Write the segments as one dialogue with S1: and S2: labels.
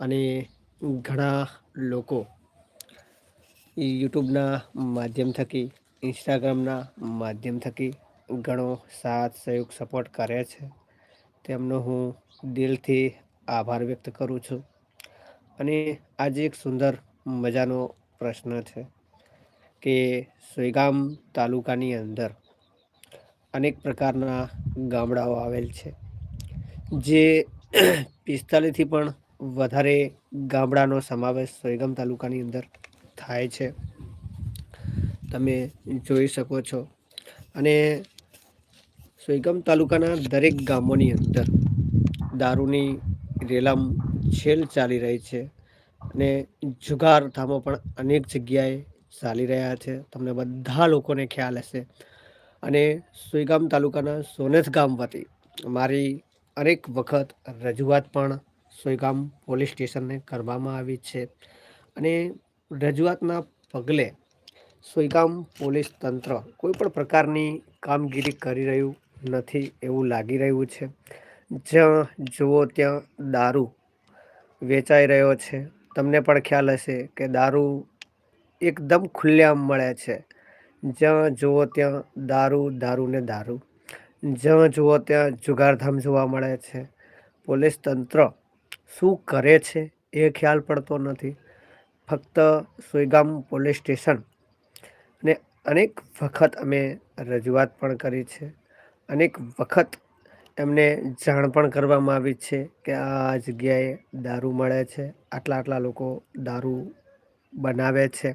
S1: અને ઘણા લોકો યુટ્યુબના માધ્યમ થકી, ઇન્સ્ટાગ્રામના માધ્યમ થકી ઘણો સાથ, સહયોગ, સપોર્ટ કરે છે. તેમનો હું દિલથી આભાર વ્યક્ત કરું છું. અને આજે એક સુંદર મજાનો પ્રશ્ન છે કે સુઈગામ તાલુકાની અંદર અનેક પ્રકારના ગામડાઓ આવેલ છે. જે પિસ્તાલીસથી પણ વધારે ગામડાનો સમાવેશ સોયગામ તાલુકાની અંદર થાય છે. તમે જોઈ શકો છો. અને સોયગામ તાલુકાના દરેક ગામોની અંદર દારૂની રેલમ છેલ ચાલી રહી છે અને જુગાર ધામો પણ અનેક જગ્યાએ ચાલી રહ્યા છે. તમને બધા લોકોને ખ્યાલ હશે. અને સુઈગામ તાલુકાના સોનેથ ગામ વતી મારી અનેક વખત રજૂઆત પણ સુઈગામ પોલીસ સ્ટેશનને કરવામાં આવી છે. અને રજૂઆતના પગલે સોયગામ પોલીસ તંત્ર કોઈ પણ પ્રકારની કામગીરી કરી રહ્યું નથી એવું લાગી રહ્યું છે. જ્યાં જુઓ ત્યાં દારૂ વેચાઈ રહ્યો છે. તમને પણ ખ્યાલ હશે કે દારૂ એકદમ ખુલ્લેઆમ મળે છે. જ્યાં જુઓ ત્યાં દારૂ દારૂ ને દારૂ. જ્યાં જુઓ ત્યાં જુગારધામ જોવા મળે છે. પોલીસ તંત્ર શું કરે છે એ ખ્યાલ પડતો નથી. ફક્ત સુઈગામ પોલીસ સ્ટેશન ને અનેક વખત અમે રજૂઆત પણ કરી છે. અનેક વખત એમને જાણ પણ કરવામાં આવી છે કે આ જગ્યાએ દારૂ મળે છે. આટલા આટલા લોકો દારૂ બનાવે છે.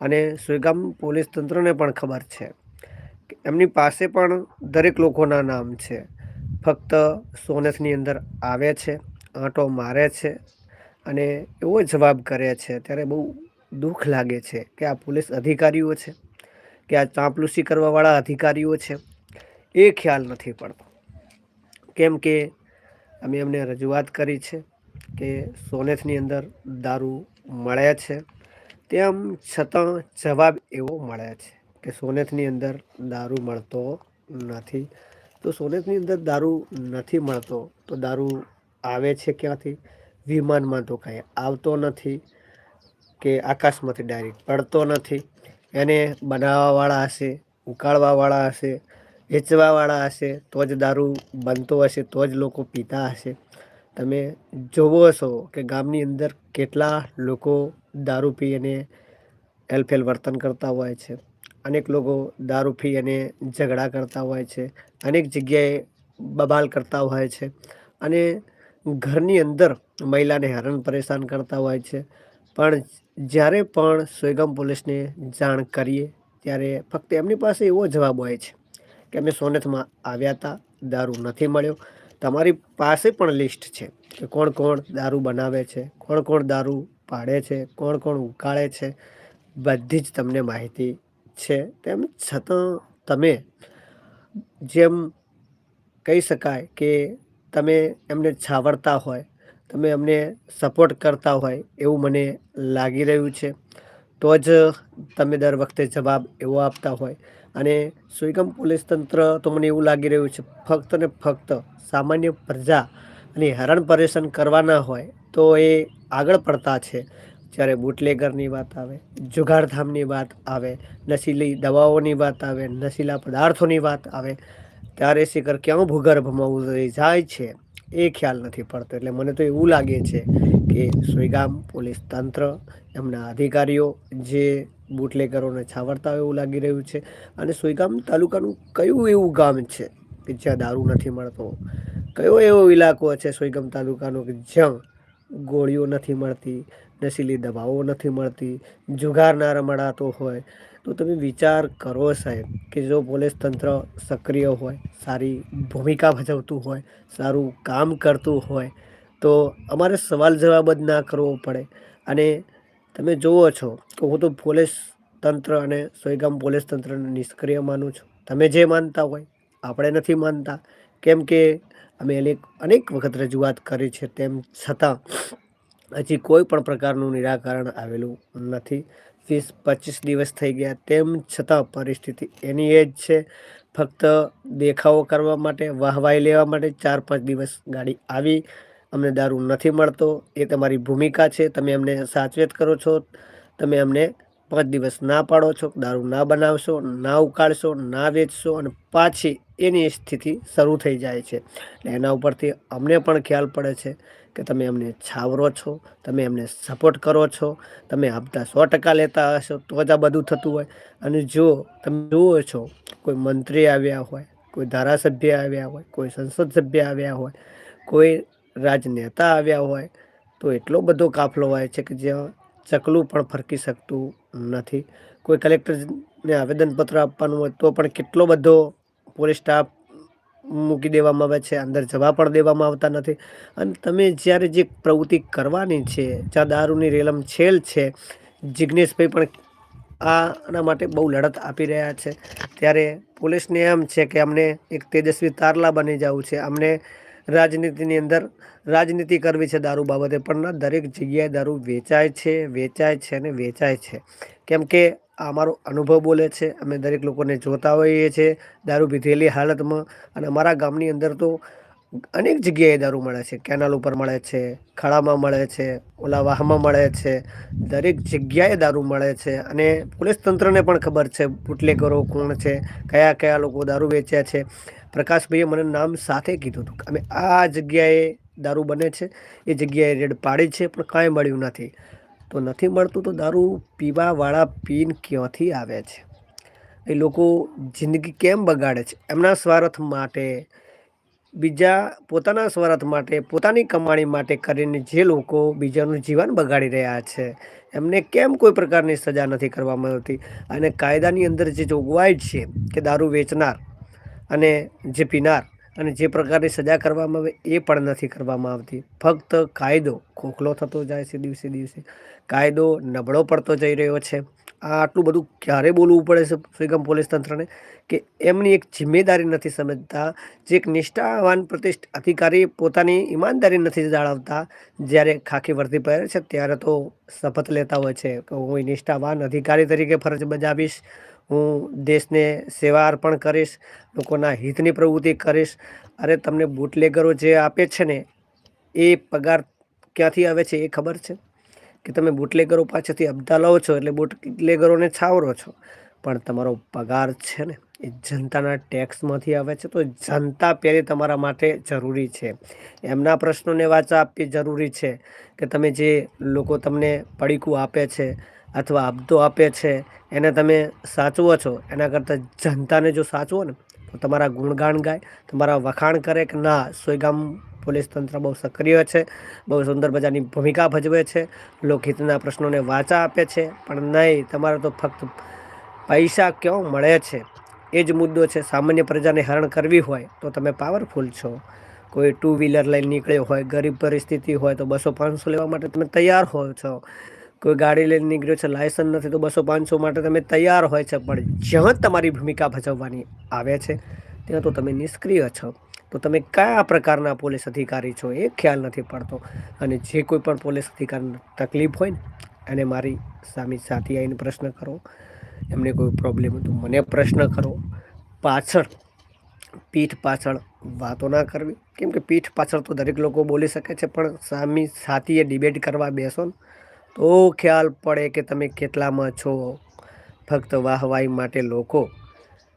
S1: અને સુઈગામ પોલીસ તંત્રને પણ ખબર છે એમની પાસે પણ દરેક લોકોના નામ છે. ફક્ત સોનેસની અંદર આવે છે. આંટો મારે છે અને એવો જવાબ કરે છે, ત્યારે બહુ દુઃખ લાગે છે કે આ પોલીસ અધિકારીઓ છે, કે આ ચાંપલુસી કરવાવાળા અધિકારીઓ છે, એ ખ્યાલ નથી પડતો. કેમ કે અમે એમને રજૂઆત કરી છે કે સોનેથની અંદર દારૂ મળે છે, તેમ છતાં જવાબ એવો મળે છે કે સોનેથની અંદર દારૂ મળતો નથી. તો સોનેથની અંદર દારૂ નથી મળતો, તો દારૂ આવે છે ક્યાંથી? વિમાનમાં તો કાંઈ આવતો નથી કે આકાશમાંથી ડાયરેક્ટ પડતો નથી. એને બનાવવાવાળા હશે, ઉકાળવાવાળા હશે, વેચવાવાળા હશે, તો જ દારૂ બનતો હશે, તો જ લોકો પીતા હશે. તમે જોવો હશો કે ગામની અંદર કેટલા લોકો દારૂ પી અને હેલફેલ વર્તન કરતા હોય છે. અનેક લોકો દારૂ પી અને ઝઘડા કરતા હોય છે. અનેક જગ્યાએ બબાલ કરતા હોય છે. અને ઘરની અંદર મહિલાને હેરાન પરેશાન કરતા હોય છે. પણ જ્યારે પણ સોયગામ પોલીસને જાણ કરીએ, ત્યારે ફક્ત એમની પાસે એવો જવાબ હોય છે કે અમે સોનેથમાં આવ્યા હતા, દારૂ નથી મળ્યો. તમારી પાસે પણ લિસ્ટ છે કે કોણ કોણ દારૂ બનાવે છે, કોણ કોણ દારૂ પાડે છે, કોણ કોણ ઉકાળે છે. બધી જ તમને માહિતી છે. તેમ છતાં તમે જેમ કહી શકાય કે તમે એમને છાવરતા હોય, તમે અમને સપોર્ટ કરતા હોય એવું મને લાગી રહ્યું છે. તો જ તમે દર વખતે જવાબ એવો આપતા હોય. અને સુઈગમ પોલીસ તંત્ર તો મને એવું લાગી રહ્યું છે, ફક્ત ને ફક્ત સામાન્ય પ્રજા અને હેરાન પરેશાન કરવાના હોય તો એ આગળ પડતા છે. જ્યારે બુટલેગરની વાત આવે, જુગારધામની વાત આવે, નશીલી દવાઓની વાત આવે, નશીલા પદાર્થોની વાત આવે ત્યારે શિખર ક્યાં ભૂગર્ભમાં ઉતરી જાય છે, એ ખ્યાલ નથી પડતો. એટલે મને તો એવું લાગે છે કે સુઈગામ પોલીસ તંત્ર, એમના અધિકારીઓ જે બુટલેકરોને છાવરતા હોય એવું લાગી રહ્યું છે. અને સુઈગામ તાલુકાનું કયું એવું ગામ છે કે જ્યાં દારૂ નથી મળતો? કયો એવો ઇલાકો છે સુઈગામ તાલુકાનો કે જ્યાં ગોળીઓ નથી મળતી? નશીલી દવાઓ નથી મળતી જુગાર ના રમડાતો હોય. તો તમે વિચાર કરો સાહેબ કે જો પોલીસ તંત્ર સક્રિય હોય, સારી ભૂમિકા ભજવતું હોય, સારું કામ કરતું હોય, તો અમારે સવાલ જવાબ જ ના કરવો પડે. અને તમે જુઓ છો કે હું તો પોલીસ તંત્ર અને સોયગામ પોલીસ તંત્રને નિષ્ક્રિય માનું છું. તમે જે માનતા હોય, આપણે નથી માનતા. કેમ કે અમે અનેક અનેક વખત રજૂઆત કરી છે, તેમ છતાં હજી કોઈ પણ પ્રકારનું નિરાકરણ આવેલું નથી. વીસ પચીસ દિવસ થઈ ગયા તેમ છતાં પરિસ્થિતિ એની એ જ છે. ફક્ત દેખાવો કરવા માટે વાહવાઈ લેવા માટે ચાર પાંચ દિવસ ગાડી આવી, અમને દારૂ નથી મળતો. એ તમારી ભૂમિકા છે. તમે અમને સાચવેત કરો છો. તમે એમને પાંચ દિવસ ના પાડો છો, દારૂ ના બનાવશો, ના ઉકાળશો, ના વેચશો અને પાછી એની સ્થિતિ શરૂ થઈ જાય છે. એટલે એના ઉપરથી અમને પણ ખ્યાલ પડે છે કે તમે એમને છાવરો છો, તમે એમને સપોર્ટ કરો છો, તમે આપતા સો ટકા લેતા હશો, તો જ આ બધું થતું હોય. અને જો તમે જુઓ છો, કોઈ મંત્રી આવ્યા હોય, કોઈ ધારાસભ્ય આવ્યા હોય, કોઈ સંસદ સભ્ય આવ્યા હોય, કોઈ રાજનેતા આવ્યા હોય, તો એટલો બધો કાફલો હોય છે કે જ્યાં ચકલું પણ ફરકી શકતું નથી. કોઈ કલેક્ટરને આવેદનપત્ર આપવાનું હોય તો પણ કેટલો બધો પોલીસ સ્ટાફ મૂકી દેવામાં આવે છે, અંદર જવા પણ દેવામાં આવતા નથી. અને તમે જ્યારે જે પ્રવૃત્તિ કરવાની છે, જ્યાં દારૂની રેલમ છેલ છે જિજ્ઞેશભાઈ પણ આના માટે બહુ લડત આપી રહ્યા છે. ત્યારે પોલીસને એમ છે કે અમને એક તેજસ્વી તારલા બની જવું છે. અમને રાજનીતિની અંદર રાજનીતિ કરવી છે દારૂ બાબતે, પણ દરેક જગ્યાએ દારૂ વેચાય છે વેચાય છે અને વેચાય છે. કેમ કે અમારો અનુભવ બોલે છે, અમે દરેક લોકોને જોતા હોઈએ છીએ, દારૂ પીધેલી હાલતમાં, અને અમારા ગામની અંદર તો અનેક જગ્યાએ દારૂ મળે છે. કેનાલ ઉપર મળે છે, ખાડામાં મળે છે, ઓલા વાહમાં મળે છે, દરેક જગ્યાએ દારૂ મળે છે. અને પોલીસ તંત્રને પણ ખબર છે બુટલેગરો કોણ છે કયા કયા લોકો દારૂ વેચ્યા છે. પ્રકાશભાઈએ મને નામ સાથે કીધું હતું અમે આ જગ્યાએ દારૂ બને છે, એ જગ્યાએ રેડ પાડી છે, પણ કાંઈ મળ્યું નથી. તો નથી મળતું તો દારૂ પીવાવાળા પીન ક્યાંથી આવે છે? એ લોકો જિંદગી કેમ બગાડે છે? એમના સ્વાર્થ માટે, બીજા પોતાના સ્વાર્થ માટે, પોતાની કમાણી માટે કરીને જે લોકો બીજાનું જીવન બગાડી રહ્યા છે, એમને કેમ કોઈ પ્રકારની સજા નથી કરવામાં આવતી? અને કાયદાની અંદર જે જોગવાઈ છે કે દારૂ વેચનાર અને જે પીનાર અને જે પ્રકારની સજા કરવામાં આવે એ પણ નથી કરવામાં આવતી. ફક્ત કાયદો ખોખલો થતો જાય છે દિવસે દિવસે. કાયદો નબળો પડતો જઈ રહ્યો છે. આ આટલું બધું ક્યારે બોલવું પડે છે સુગમ પોલીસ તંત્રને? કે એમની એક જિમ્મેદારી નથી સમજતા, જે એક નિષ્ઠાવાન પ્રતિષ્ઠ અધિકારી પોતાની ઈમાનદારી નથી જાળવતા, જ્યારે ખાખી વર્દી પહેરે છે ત્યારે તો શપથ લેતા હોય છે કે હું નિષ્ઠાવાન અધિકારી તરીકે ફરજ બજાવીશ. હું દેશને સેવા અર્પણ કરીશ, લોકોના હિતની પ્રવૃત્તિ કરીશ. અરે તમને બુટલેગરો જે આપે છે ને, એ પગાર ક્યાંથી આવે છે એ ખબર છે? કે તમે બુટલેગરો પાસેથી અબધા લો છો એટલે બુટલેગરોને છાવરો છો. પણ તમારો પગાર છે ને, એ જનતાના ટેક્સમાંથી આવે છે. તો જનતા પહેલી તમારા માટે જરૂરી છે. એમના પ્રશ્નોને વાચા આપવી જરૂરી છે કે તમે જે લોકો તમને પડીકું આપે છે અથવા આપતો આપે છે, એને તમે સાચવો છો. એના કરતાં જનતાને જો સાચવો ને, તો તમારા ગુણગાન ગાય, તમારા વખાણ કરે કે ના, સોયગામ પોલીસ તંત્ર બહુ સક્રિય છે, બહુ સુંદર મજાની ભૂમિકા ભજવે છે, લોકહિતના પ્રશ્નોને વાચા આપે છે, પણ નહીં, તમારે તો ફક્ત પૈસા ક્યાં મળે છે? એ જ મુદ્દો છે, સામાન્ય પ્રજાને હરણ કરવી હોય, તો તમે પાવરફુલ છો. કોઈ ટુ વ્હીલર લઈને નીકળ્યો હોય, ગરીબ પરિસ્થિતિ હોય, તો બસો પાંચસો લેવા માટે તમે તૈયાર હો છો. કોઈ ગાડી લઈને નીકળ્યો છે લાયસન્સ નથી, તો બસો પાંચસો માટે તમે તૈયાર હોય છે, પણ જ્યાં તમારી ભૂમિકા ભજવવાની આવે છે, ત્યાં તો તમે નિષ્ક્રિય છો. તો તમે કયા પ્રકારના પોલીસ અધિકારી છો એ ખ્યાલ નથી પડતો. અને જે કોઈ પણ પોલીસ અધિકારીને તકલીફ હોય ને, એને મારી સામી સાથી આવીને પ્રશ્ન કરો. એમને કોઈ પ્રોબ્લેમ હોય તો મને પ્રશ્ન કરો. પાછળ, પીઠ પાછળ વાતો ના કરવી. કેમ કે પીઠ પાછળ તો દરેક લોકો બોલી શકે છે, પણ સામી સાથીએ ડિબેટ કરવા બેસો ને તો ખ્યાલ પડે કે તમે કેટલામાં છો. ફક્ત વાહવાહી માટે લોકો.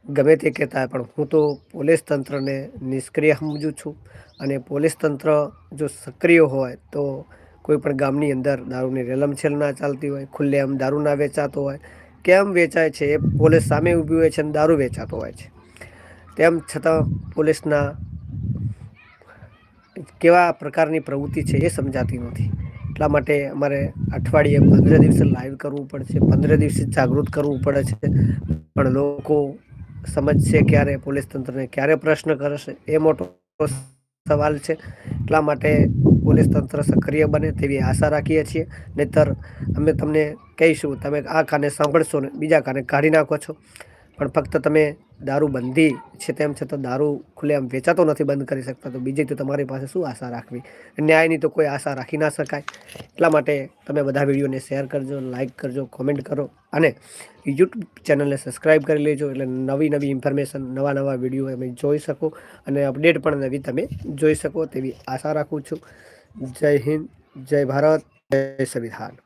S1: ગમે તે કહેતા પણ હું તો પોલીસ તંત્રને નિષ્ક્રિય સમજું છું. અને પોલીસ તંત્ર જો સક્રિય હોય, તો કોઈ પણ ગામની અંદર દારૂની રેલમછેલ ના ચાલતી હોય ખુલ્લેઆમ દારૂ ના વેચાતો હોય. કેમ વેચાય છે? એ પોલીસ સામે ઊભી હોય છે અને દારૂ વેચાતો હોય છે. તેમ છતાં પોલીસના કેવા પ્રકારની પ્રવૃત્તિ છે એ સમજાતી નથી. એટલા માટે અમારે અઠવાડિયે પંદર દિવસે લાઈવ કરવું પડશે, પંદર દિવસે જાગૃત કરવું પડે છે. પણ લોકો સમજશે ક્યારે પોલીસ તંત્રને ક્યારે પ્રશ્ન કરશે, એ મોટો સવાલ છે. એટલા માટે પોલીસ તંત્ર સક્રિય બને તેવી આશા રાખીએ છીએ. નહીતર અમે તમને કહીશું, તમે આ કાને સાંભળશો ને બીજા કાને કાઢી નાખો છો. પણ ફક્ત તમે દારૂ બંધી છે તેમ છતાં દારૂ ખુલ્લેઆમ વેચાતો નથી, બંધ કરી શકતા. તો બીજી તો તમારી પાસે શું આશા રાખવી? ન્યાયની તો કોઈ આશા રાખી ના શકાય. એટલા માટે તમે બધા વિડીયોને શેર કરજો લાઇક કરજો, કોમેન્ટ કરો અને યુટ્યુબ ચેનલને સબસ્ક્રાઈબ કરી લેજો. એટલે નવી નવી ઇન્ફોર્મેશન, નવા નવા વીડિયો તમે જોઈ શકો અને અપડેટ પણ નવી તમે જોઈ શકો તેવી આશા રાખું છું. જય હિન્દ, જય ભારત, જય સંવિધાન.